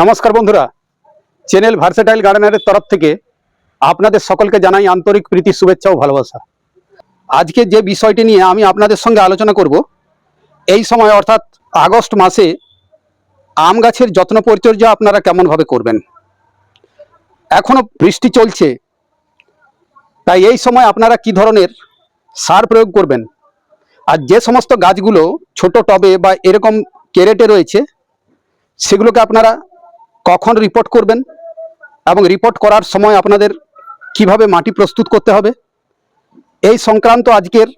নমস্কার বন্ধুরা। Channel versatile গার্ডেনারের তরফ থেকে আপনাদের সকলকে জানাই আন্তরিক প্রীতি, শুভেচ্ছা ও ভালোবাসা। আজকে যে বিষয়টি নিয়ে আমি আপনাদের সঙ্গে আলোচনা করব, এই সময় অর্থাৎ আগস্ট মাসে আম গাছের যত্ন পরিচর্যা আপনারা কেমনভাবে করবেন? এখনও বৃষ্টি চলছে, তাই এই সময় আপনারা কি ধরনের সার প্রয়োগ করবেন? আর যে সমস্ত গাছগুলো ছোট টবে বা এরকম কেরেটে রয়েছে, সেগুলোকে আপনারা কখন রিপোর্ট করবেন এবং রিপোর্ট করার সময় আপনাদের কীভাবে মাটি প্রস্তুত করতে হবে? এই সংক্রান্ত আজকের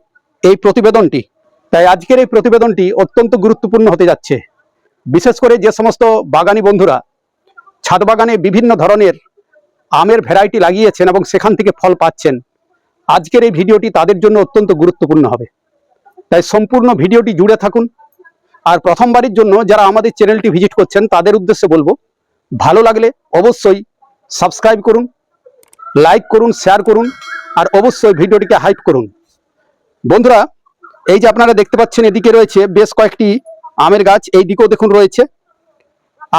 এই প্রতিবেদনটি, তাই আজকের এই প্রতিবেদনটি অত্যন্ত গুরুত্বপূর্ণ হতে যাচ্ছে। বিশেষ করে যে সমস্ত বাগানি বন্ধুরা ছাদ বাগানে বিভিন্ন ধরনের আমের ভ্যারাইটি লাগিয়েছেন এবং সেখান থেকে ফল পাচ্ছেন, আজকের এই ভিডিওটি তাদের জন্য অত্যন্ত গুরুত্বপূর্ণ হবে। তাই সম্পূর্ণ ভিডিওটি জুড়ে থাকুন। আর প্রথমবারের জন্য যারা আমাদের চ্যানেলটি ভিজিট করছেন, তাদের উদ্দেশ্যে বলব ভালো লাগলে অবশ্যই সাবস্ক্রাইব করুন লাইক করুন শেয়ার করুন, আর অবশ্যই ভিডিওটিকে হাইপ করুন। বন্ধুরা, এই যে আপনারা দেখতে পাচ্ছেন, এদিকে রয়েছে বেশ কয়েকটি আমের গাছ, এই দিকেও দেখুন রয়েছে।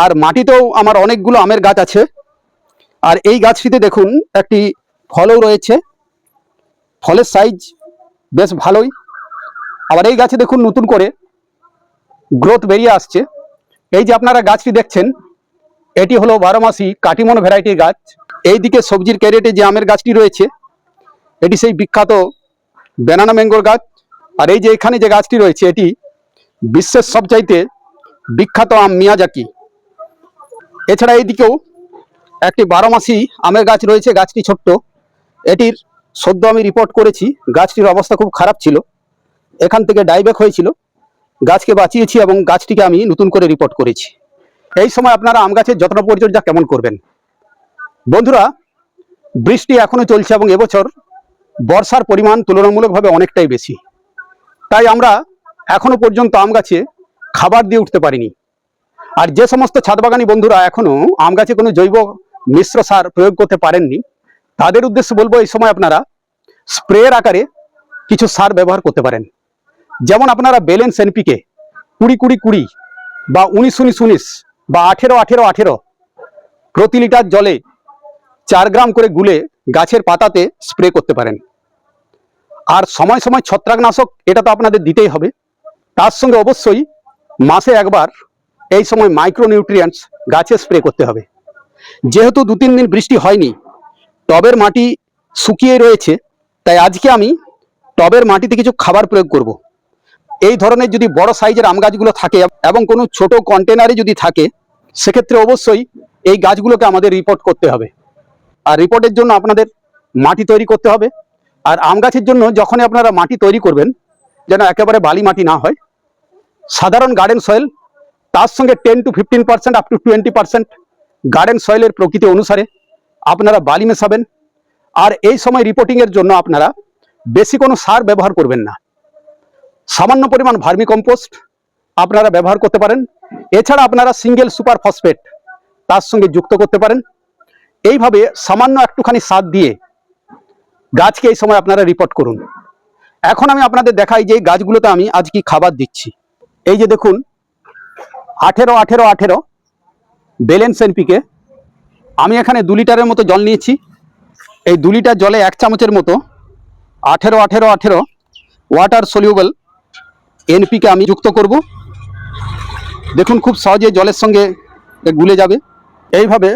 আর মাটিতেও আমার অনেকগুলো আমের গাছ আছে। আর এই গাছটিতে দেখুন, একটি ফলও রয়েছে। ফলের সাইজ বেশ ভালোই। আবার এই গাছে দেখুন, নতুন করে গ্রোথ বেরিয়ে আসছে। এই যে আপনারা গাছটি দেখছেন এটি হলো বারোমাসি কাটিমন ভ্যারাইটির গাছ। এইদিকে সবজির ক্যারেটে যে আমের গাছটি রয়েছে, এটি সেই বিখ্যাত বেনানা ম্যাঙ্গোর গাছ। আর এই যে এখানে যে গাছটি রয়েছে, এটি বিশ্বের সবচাইতে বিখ্যাত আম মিয়াজাকি। এছাড়া এইদিকেও একটি বারোমাসি আমের গাছ রয়েছে, গাছটি ছোট্ট। এটির সদ্য আমি রিপোর্ট করেছি, গাছটির অবস্থা খুব খারাপ ছিল। এখান থেকে ডাইব্যাক হয়েছিল। গাছকে বাঁচিয়েছি এবং গাছটিকে আমি নতুন করে রিপোর্ট করেছি। এই সময় আপনারা আম গাছের যত্ন পরিচর্যা কেমন করবেন? বন্ধুরা, বৃষ্টি এখনও চলছে এবং এবছর বর্ষার পরিমাণ তুলনামূলকভাবে অনেকটাই বেশি। তাই আমরা এখনও পর্যন্ত আম গাছে খাবার দিয়ে উঠতে পারিনি। আর যে সমস্ত ছাদবাগানি বন্ধুরা এখনও আম গাছে কোনো জৈব মিশ্র সার প্রয়োগ করতে পারেননি, তাদের উদ্দেশ্যে বলব এই সময় আপনারা স্প্রের আকারে কিছু সার ব্যবহার করতে পারেন। যেমন আপনারা ব্যালেন্স এনপিকে কুড়ি কুড়ি কুড়ি বা উনিশ উনিশ উনিশ বা আঠেরো আঠেরো আঠেরো। প্রতি লিটার জলে চার গ্রাম করে গুলে গাছের পাতাতে স্প্রে করতে পারেন। আর সময় সময় ছত্রাকনাশক এটা তো আপনাদের দিতেই হবে। তার সঙ্গে অবশ্যই মাসে একবার এই সময় মাইক্রোনিউট্রিয়েন্টস গাছে স্প্রে করতে হবে। যেহেতু দু, তিন দিন বৃষ্টি হয়নি, টবের মাটি শুকিয়ে রয়েছে, তাই আজকে আমি টবের মাটিতে কিছু খাবার প্রয়োগ করব। এই ধরনের যদি বড় সাইজের আম গাছগুলো থাকে এবং কোনো ছোট কন্টেনারে যদি থাকে, সেক্ষেত্রে অবশ্যই এই গাছগুলোকে আমাদের রিপোর্ট করতে হবে। আর রিপোর্টের জন্য আপনাদের মাটি তৈরি করতে হবে। আর আম গাছের জন্য যখনই আপনারা মাটি তৈরি করবেন, যেন একেবারে বালি মাটি না হয়, সাধারণ গার্ডেন সয়েল তার সঙ্গে ten to fifteen percent up to twenty percent garden সয়েলের প্রকৃতি অনুসারে আপনারা বালি মেশাবেন। আর এই সময় রিপোর্টিংয়ের জন্য আপনারা বেশি কোনো সার ব্যবহার করবেন না। সামান্য পরিমাণ ভার্মি কম্পোস্ট আপনারা ব্যবহার করতে পারেন। এছাড়া আপনারা সিঙ্গেল সুপার ফসফেট তার সঙ্গে যুক্ত করতে পারেন। এইভাবে সামান্য একটুখানি সার দিয়ে গাছকে এই সময় আপনারা রিপোর্ট করুন। এখন আমি আপনাদের দেখাই যে গাছগুলোতে আমি আজ কি খাবার দিচ্ছি। এই যে দেখুন, আঠেরো আঠেরো আঠেরো ব্যালেন্স এনপিকে আমি এখানে দু লিটারের মতো জল নিয়েছি। এই দু লিটার জলে এক চামচের মতো আঠেরো আঠেরো আঠেরো ওয়াটার সলিউবল এনপিকে আমি যুক্ত করব। দেখুন খুব সহজে জলের সঙ্গে গুলে যাবে। এইভাবে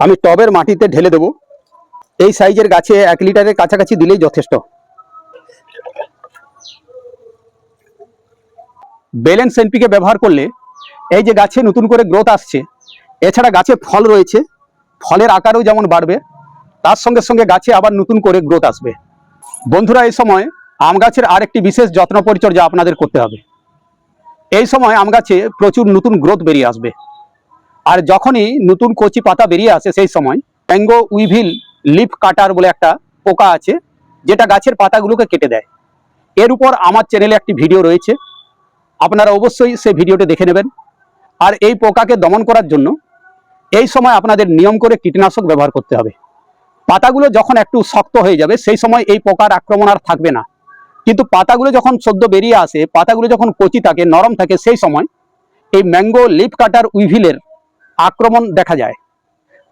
আমি টবের মাটিতে ঢেলে দেব। এই সাইজের গাছে এক লিটারের কাছাকাছি দিলেই যথেষ্ট। ব্যালেন্স এনপিকে ব্যবহার করলে এই যে গাছে নতুন করে গ্রোথ আসছে, এছাড়া গাছে ফল রয়েছে, ফলের আকারও যেমন বাড়বে, তার সঙ্গে সঙ্গে গাছে আবার নতুন করে গ্রোথ আসবে। বন্ধুরা, এই সময় আম গাছের আরেকটি বিশেষ যত্ন পরিচর্যা আপনাদের করতে হবে। এই সময় আম গাছে প্রচুর নতুন গ্রোথ বেরিয়ে আসবে। আর যখনই নতুন কচি পাতা বেরিয়ে আসে সেই সময় ট্যাঙ্গো উইভিল লিফ কাটার বলে একটা পোকা আছে, যেটা গাছের পাতাগুলোকে কেটে দেয়। এর উপর আমার চ্যানেলে একটি ভিডিও রয়েছে। আপনারা অবশ্যই সেই ভিডিওটি দেখে নেবেন। আর এই পোকাকে দমন করার জন্য এই সময় আপনাদের নিয়ম করে কীটনাশক ব্যবহার করতে হবে। পাতাগুলো যখন একটু শক্ত হয়ে যাবে, সেই সময় এই পোকার আক্রমণ আর থাকবে না। কিন্তু পাতাগুলো যখন সদ্য বেরিয়ে আসে, পাতাগুলো যখন কচি থাকে, নরম থাকে, সেই সময় এই ম্যাঙ্গো লিফ কাটার উইভিলের আক্রমণ দেখা যায়।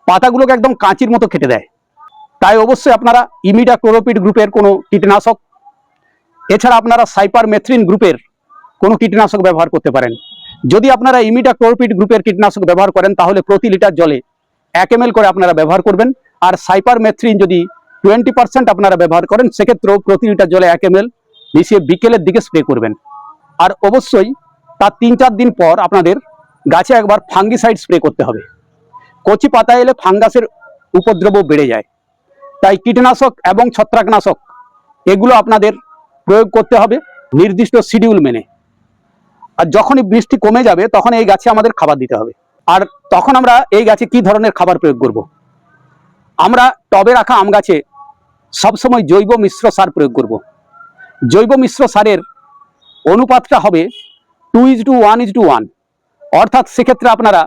পাতাগুলোকে একদম কাঁচির মতো কেটে দেয়। তাই অবশ্যই আপনারা ইমিডা ক্লোরোপিড গ্রুপের কোনো কীটনাশক, এছাড়া আপনারা সাইপার মেথ্রিন গ্রুপের কোনো কীটনাশক ব্যবহার করতে পারেন। যদি আপনারা ইমিডা ক্লোরোপিড গ্রুপের কীটনাশক ব্যবহার করেন, তাহলে প্রতি লিটার জলে এক এম করে আপনারা ব্যবহার করবেন। আর সাইপার মেথ্রিন যদি টোয়েন্টি পার্সেন্ট আপনারা ব্যবহার করেন, সেক্ষেত্রেও প্রতি লিটার জলে এক এম মিশিয়ে বিকেলের দিকে স্প্রে করবেন। আর অবশ্যই তার তিন চার দিন পর আপনাদের গাছে একবার ফাঙ্গিসাইড স্প্রে করতে হবে। কচি পাতা এলে ফাঙ্গাসের উপদ্রব বেড়ে যায়। তাই কীটনাশক এবং ছত্রাকনাশক এগুলো আপনাদের প্রয়োগ করতে হবে নির্দিষ্ট শিডিউল মেনে। আর যখনই বৃষ্টি কমে যাবে তখন এই গাছে আমাদের খাবার দিতে হবে। আর তখন আমরা এই গাছে কি ধরনের খাবার প্রয়োগ করব। আমরা টবে রাখা আম গাছে সবসময় জৈব মিশ্র সার প্রয়োগ করব। জৈব মিশ্র সারের অনুপাতটা হবে two is to one is to one অর্থাৎ সেক্ষেত্রে আপনারা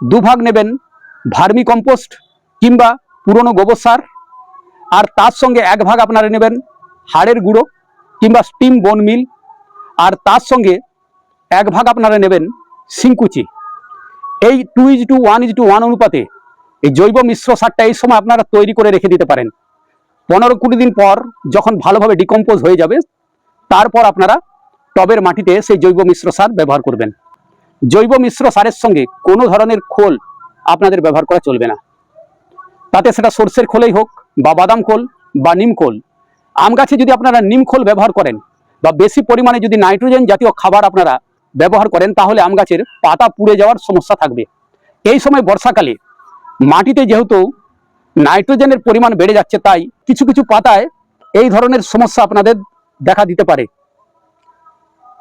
দুভাগ নেবেন ভার্মি কম্পোস্ট কিংবা পুরনো গোবর সার, আর তার সঙ্গে এক ভাগ আপনারা নেবেন হাড়ের গুঁড়ো কিংবা স্টিম বোন মিল আর তার সঙ্গে এক ভাগ আপনারা নেবেন সিংকুচি এই two is to one is to one অনুপাতে এই জৈব মিশ্র সারটা এই সময় আপনারা তৈরি করে রেখে দিতে পারেন। পনেরো কুড়ি দিন পর যখন ভালোভাবে ডিকম্পোজ হয়ে যাবে, তারপর আপনারা টবের মাটিতে সেই জৈব মিশ্র সার ব্যবহার করবেন। জৈব মিশ্র সারের সঙ্গে কোনো ধরনের খোল আপনাদের ব্যবহার করা চলবে না। তাতে সেটা সর্ষের খোলেই হোক বা বাদাম খোল বা নিম খোল। আম গাছে যদি আপনারা নিম খোল ব্যবহার করেন বা বেশি পরিমাণে যদি নাইট্রোজেন জাতীয় খাবার আপনারা ব্যবহার করেন, তাহলে আম গাছের পাতা পুড়ে যাওয়ার সমস্যা থাকবে। এই সময় বর্ষাকালে মাটিতে যেহেতু নাইট্রোজেনের পরিমাণ বেড়ে যাচ্ছে তাই কিছু কিছু পাতায় এই ধরনের সমস্যা আপনাদের দেখা দিতে পারে।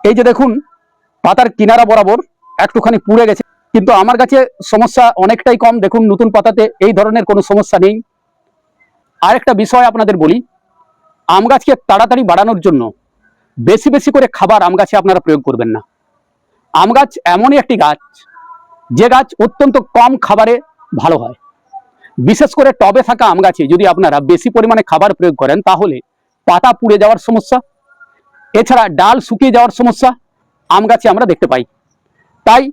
এই যে দেখুন, পাতার কিনারা বরাবর একটুখানি পুড়ে গেছে। কিন্তু আমার কাছে সমস্যা অনেকটাই কম। দেখুন, নতুন পাতাতে এই ধরনের কোনো সমস্যা নেই। আরেকটা বিষয় আপনাদের বলি, আম গাছকে তাড়াতাড়ি বাড়ানোর জন্য বেশি বেশি করে খাবার আম গাছে আপনারা প্রয়োগ করবেন না। আম গাছ এমনই একটি গাছ, যে গাছ অত্যন্ত কম খাবারে ভালো হয়। বিশেষ করে টবে থাকা আম গাছে যদি আপনারা বেশি পরিমাণে খাবার প্রয়োগ করেন, তাহলে পাতা পুড়ে যাওয়ার সমস্যা, এছাড়া ডাল শুকিয়ে যাওয়ার সমস্যা আম গাছে আমরা দেখতে পাই। তাই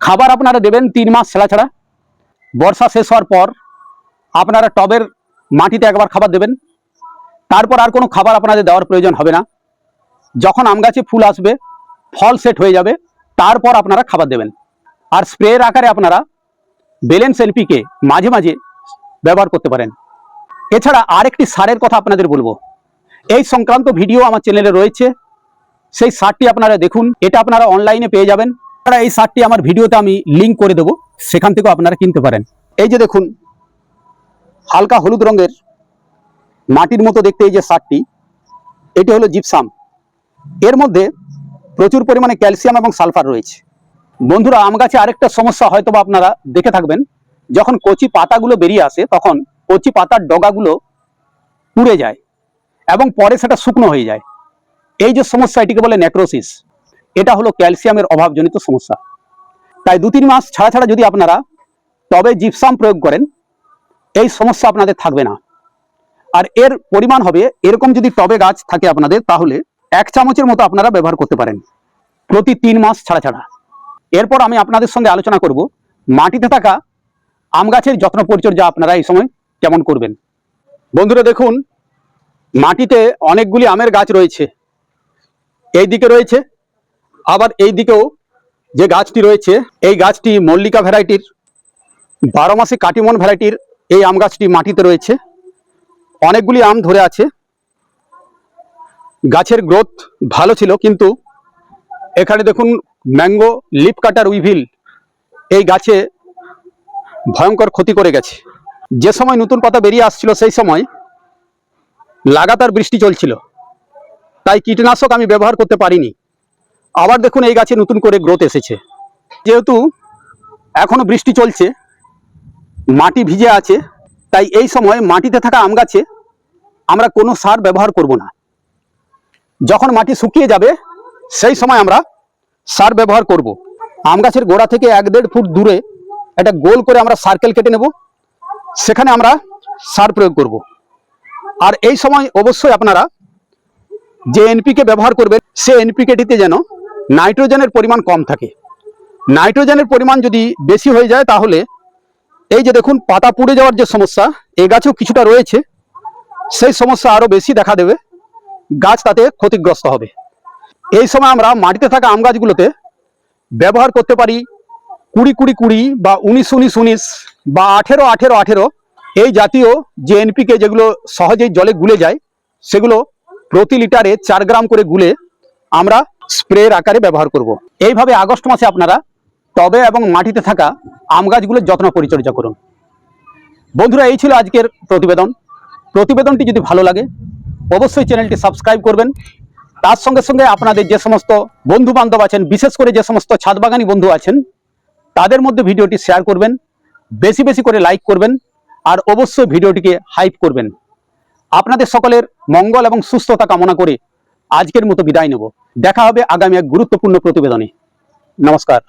খাবার আপনারা দেবেন তিন মাস ছাড়া ছাড়া। বর্ষা শেষ হওয়ার পর আপনারা টবের মাটিতে একবার খাবার দেবেন। তারপর আর কোনো খাবার আপনাদের দেওয়ার প্রয়োজন হবে না। যখন আম গাছে ফুল আসবে, ফল সেট হয়ে যাবে, তারপর আপনারা খাবার দেবেন। আর স্প্রের আকারে আপনারা বেলেন্স এলপিকে মাঝে মাঝে ব্যবহার করতে পারেন। এছাড়া আরেকটি সারের কথা আপনাদের বলব। এই সংক্রান্ত ভিডিও আমার চ্যানেলে রয়েছে। সেই সারটি আপনারা দেখুন। এটা আপনারা অনলাইনে পেয়ে যাবেন। এছাড়া এই সারটি আমার ভিডিওতে আমি লিঙ্ক করে দেবো। সেখান থেকেও আপনারা কিনতে পারেন। এই যে দেখুন, হালকা হলুদ রঙের মাটির মতো দেখতে এই যে সারটি, এটি হলো জিপসাম এর মধ্যে প্রচুর পরিমাণে ক্যালসিয়াম এবং সালফার রয়েছে। বন্ধুরা, আম গাছে আরেকটা সমস্যা হয়তো আপনারা দেখে থাকবেন। যখন কচি পাতাগুলো বেরিয়ে আসে, তখন কচি পাতার ডগাগুলো পুড়ে যায় এবং পরে সেটা শুকনো হয়ে যায়। এই যে সমস্যা, এটিকে বলে নেক্রোসিস এটা হলো ক্যালসিয়ামের অভাবজনিত সমস্যা। তাই দু তিন মাস ছাড়া ছাড়া যদি আপনারা তবে জিপসাম প্রয়োগ করেন, এই সমস্যা আপনাদের থাকবে না। আর এর পরিমাণ হবে, এরকম যদি টবে গাছ থাকে আপনাদের, তাহলে এক চামচের মতো আপনারা ব্যবহার করতে পারেন প্রতি তিন মাস ছাড়া ছাড়া। এরপর আমি আপনাদের সঙ্গে আলোচনা করব, মাটিতে থাকা আম গাছের যত্ন পরিচর্যা আপনারা এই সময় কেমন করবেন? বন্ধুরা দেখুন, মাটিতে অনেকগুলি আমের গাছ রয়েছে। এই দিকে রয়েছে, আবার এই দিকেও যে গাছটি রয়েছে, এই গাছটি মল্লিকা ভ্যারাইটির, বারো মাসে কাটিমন ভ্যারাইটির এই আম গাছটি মাটিতে রয়েছে। অনেকগুলি আম ধরে আছে। গাছের গ্রোথ ভালো ছিল, কিন্তু এখানে দেখুন, ম্যাঙ্গো লিপ কাটার উইভিল এই গাছে ভয়ঙ্কর ক্ষতি করে গেছে। যে সময় নতুন পাতা বেরিয়ে আসছিল, সেই সময় লাগাতার বৃষ্টি চলছিল। তাই কীটনাশক আমি ব্যবহার করতে পারিনি। আবার দেখুন, এই গাছে নতুন করে গ্রোথ এসেছে। যেহেতু এখনও বৃষ্টি চলছে, মাটি ভিজে আছে, তাই এই সময় মাটিতে থাকা আম গাছে আমরা কোনো সার ব্যবহার করব না। যখন মাটি শুকিয়ে যাবে, সেই সময় আমরা সার ব্যবহার করব। আম গাছের গোড়া থেকে এক দেড় ফুট দূরে একটা গোল করে আমরা সার্কেল কেটে নেব। সেখানে আমরা সার প্রয়োগ করব। আর এই সময় অবশ্যই আপনারা যে এনপিকে ব্যবহার করবেন, সে এনপিকেটিতে যেন নাইট্রোজেনের পরিমাণ কম থাকে। নাইট্রোজেনের পরিমাণ যদি বেশি হয়ে যায় তাহলে এই যে দেখুন, পাতা পুড়ে যাওয়ার যে সমস্যা, এ গাছেও কিছুটা রয়েছে। সেই সমস্যা আরও বেশি দেখা দেবে। গাছ তাতে ক্ষতিগ্রস্ত হবে। এই সময় আমরা মাটিতে থাকা আম গাছগুলোতে ব্যবহার করতে পারি কুড়ি কুড়ি কুড়ি বা উনিশ উনিশ উনিশ বা আঠেরো আঠেরো আঠেরো এই জাতীয় যে এনপিকে যেগুলো সহজেই জলে গুলে যায়, সেগুলো প্রতি লিটারে চার গ্রাম করে গুলে আমরা স্প্রের আকারে ব্যবহার করব। এইভাবে আগস্ট মাসে আপনারা টবে এবং মাটিতে থাকা আম গাছগুলোর যত্ন পরিচর্যা করুন। বন্ধুরা, এই ছিল আজকের প্রতিবেদন। প্রতিবেদনটি যদি ভালো লাগে, অবশ্যই চ্যানেলটি সাবস্ক্রাইব করবেন। তার সঙ্গে সঙ্গে আপনাদের যে সমস্ত বন্ধু বান্ধব আছেন, বিশেষ করে যে সমস্ত ছাদবাগানি বন্ধু আছেন তাদের মধ্যে ভিডিওটি শেয়ার করবেন, বেশি বেশি করে লাইক করবেন, আর অবশ্যই ভিডিওটিকে হাইপ করবেন। আপনাদের সকলের মঙ্গল এবং সুস্থতা কামনা করে আজকের মতো বিদায় নেব। দেখা হবে আগামী এক গুরুত্বপূর্ণ প্রতিবেদনে। নমস্কার।